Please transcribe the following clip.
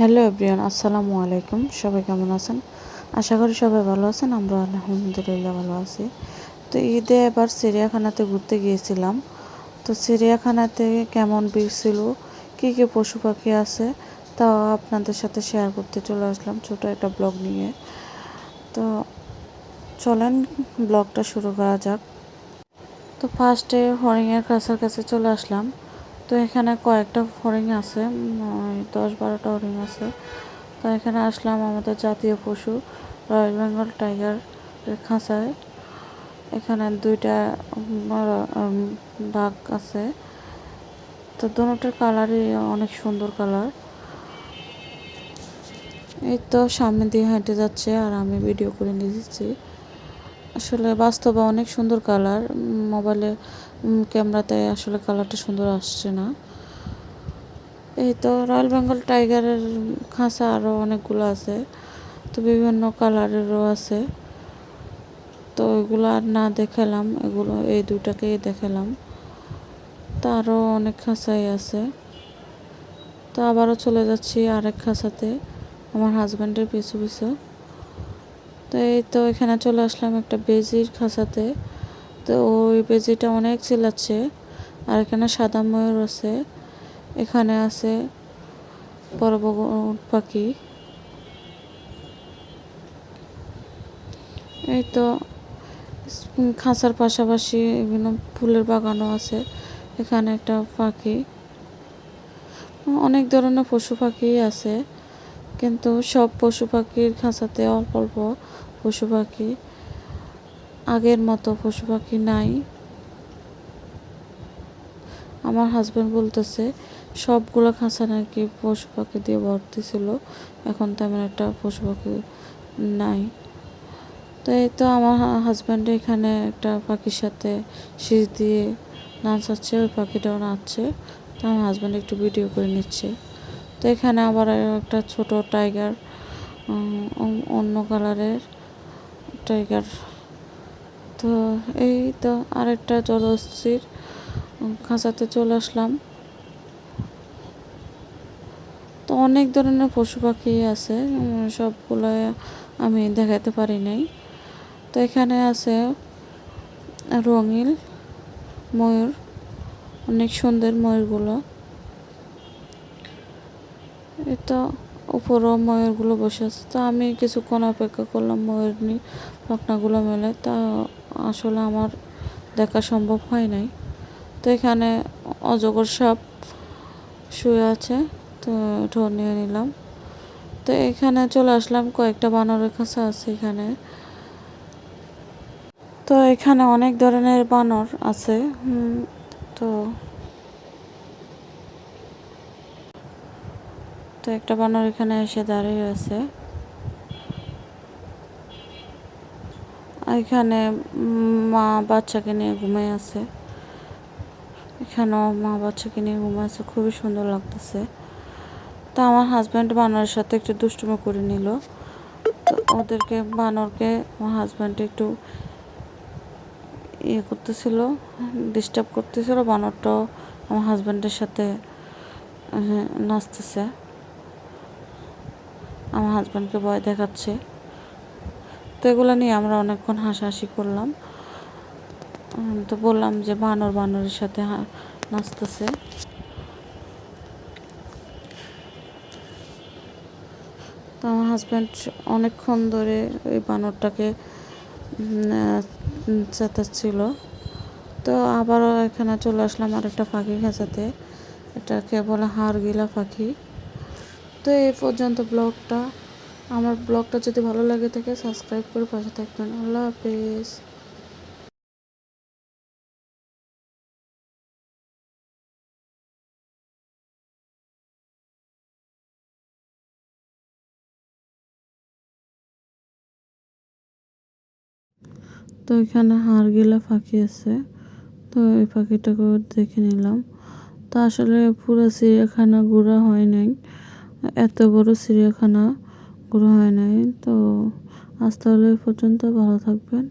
Hello everyone, আসসালামু আলাইকুম। সবাই কেমন আছেন? আশা করি সবাই ভালো আছেন আমরা আলহামদুলিল্লাহ ভালো আছি। তো ঈদে এবার চিড়িয়াখানাতে ঘুরতে গিয়েছিলাম। তো চিড়িয়াখানাতে কেমন ভিড় ছিল? কী কী পশু পাখি আছে? তা আপনাদের সাথে শেয়ার করতে চলে আসলাম ছোট একটা ব্লগ নিয়ে। তো চলেন ব্লগটা শুরু করা যাক। তো ফার্স্টে হরিণের কাছার কাছে চলে আসলাম। তো এখানে কয়েকটা হরিণ আছে দশ বারোটা হরিণ আছে। তো এখানে আসলাম আমাদের জাতীয় পশু, রয়্যাল বেঙ্গল টাইগার খাঁচায়। এখানে দুইটা বাঘ আছে। তো দুটোর কালারই অনেক সুন্দর কালার। এই তো সামনে দিয়ে হেঁটে যাচ্ছে আর আমি ভিডিও করে নিয়েছি আসলে বাস্তবে অনেক সুন্দর কালার মোবাইলে ক্যামেরাতে আসলে কালারটা সুন্দর আসছে না। এই তো রয়্যাল বেঙ্গল টাইগারের খাঁচা আরও অনেকগুলো আছে। তো বিভিন্ন কালারেরও আছে। তো ওইগুলো আর না দেখালাম, এগুলো এই দুটাকেই দেখালাম। তো আরও অনেক খাঁচাই আছে। তো আবারও চলে যাচ্ছি আরেক খাঁচাতে, আমার হাজব্যান্ডের পিছু পিছু। তো এই তো এখানে চলে আসলাম একটা বেজির খাঁচাতে। তো ওই বেজিটা অনেক চিল্লাচ্ছে। আর এখানে সাদা ময়ূর আছে। এখানে আছে বড় বড় পাখি। এই তো খাঁচার পাশাপাশি বিভিন্ন ফুলের বাগানও আছে। এখানে একটা পাখি। অনেক ধরনের পশু পাখি আছে। কিন্তু সব পশু পাখির খাঁচাতে অল্প অল্প পশু পাখি। আগের মতো পশু পাখি নাই। আমার হাজব্যান্ড বলতেছে, সবগুলো খাঁচা নাকি পশু পাখি দিয়ে ভর্তি ছিল এখন তেমন একটা পশু পাখি নাই। তো এই তো আমার হাজব্যান্ড এখানে একটা পাখির সাথে শীষ দিয়ে নাচাচ্ছে, ওই পাখিটাও নাচছে। তো আমার হাজব্যান্ড একটু ভিডিও করে নিচ্ছে। তো এখানে আবার একটা ছোট টাইগার অন্য কালারের টাইগার তো এই তো আরেকটা জলস্থির খাঁচাতে চলে আসলাম। তো অনেক ধরনের পশু পাখি আছে সবগুলো আমি দেখাতে পারি নাই। তো এখানে আছে রঙিল, ময়ূর, অনেক সুন্দর ময়ূরগুলো। এই তো উপরও ময়ূরগুলো বসে আছে। তো আমি কিছুক্ষণ অপেক্ষা করলাম ময়ূর নিয়ে, পাখনাগুলো মেলে। তা আসলে আমার দেখা সম্ভব হয় নাই। তো এখানে অজগর সাপ শুয়ে আছে, তো ঢোর নিয়ে নিলাম। তো এখানে চলে আসলাম, কয়েকটা বানরের কাছে আছে এখানে। তো এখানে অনেক ধরনের বানর আছে তো তো একটা বানর এখানে এসে দাঁড়িয়ে আছে। এখানে মা বাচ্চাকে নিয়ে ঘুমিয়ে আছে। এখানেও মা বাচ্চাকে নিয়ে ঘুমিয়ে আছে, খুবই সুন্দর লাগতেছে। তো আমার হাজব্যান্ড বানরের সাথে একটু দুষ্টুমি করে নিল। ওদেরকে, বানরকে আমার হাজব্যান্ড একটু ইয়ে করতেছিল ডিস্টার্ব করতেছিল। বানরটাও আমার হাজব্যান্ডের সাথে নাচতেছে। আমার হাজব্যান্ডকে ভয় দেখাচ্ছে। তো এগুলো নিয়ে আমরা অনেকক্ষণ হাসাহাসি করলাম। তো বললাম যে বানর বানরের সাথে নাচতেছে। তো আমার হাজব্যান্ড অনেকক্ষণ ধরে ওই বানরটাকে উম, চেঁচাচ্ছিল তো আবারও এখানে চলে আসলাম আর একটা পাখি খেঁচাতে এটাকে বলে হাড়গিলা পাখি তো এই পর্যন্ত ব্লগটা আমার ব্লগটা যদি ভালো লাগে থাকে সাবস্ক্রাইব করে পাশে থাকবেন। আল্লাহ হাফেজ। তো এখানে হাড়গিলা পাখি আছে। তো এই পাখিটাকেও দেখে নিলাম। তো আসলে পুরো চিড়িয়াখানা ঘোরা হয় নাই। এত বড় চিড়িয়াখানা ঘোরা হয় নাই। তো আজ তাহলে এই পর্যন্ত ভালো থাকবেন।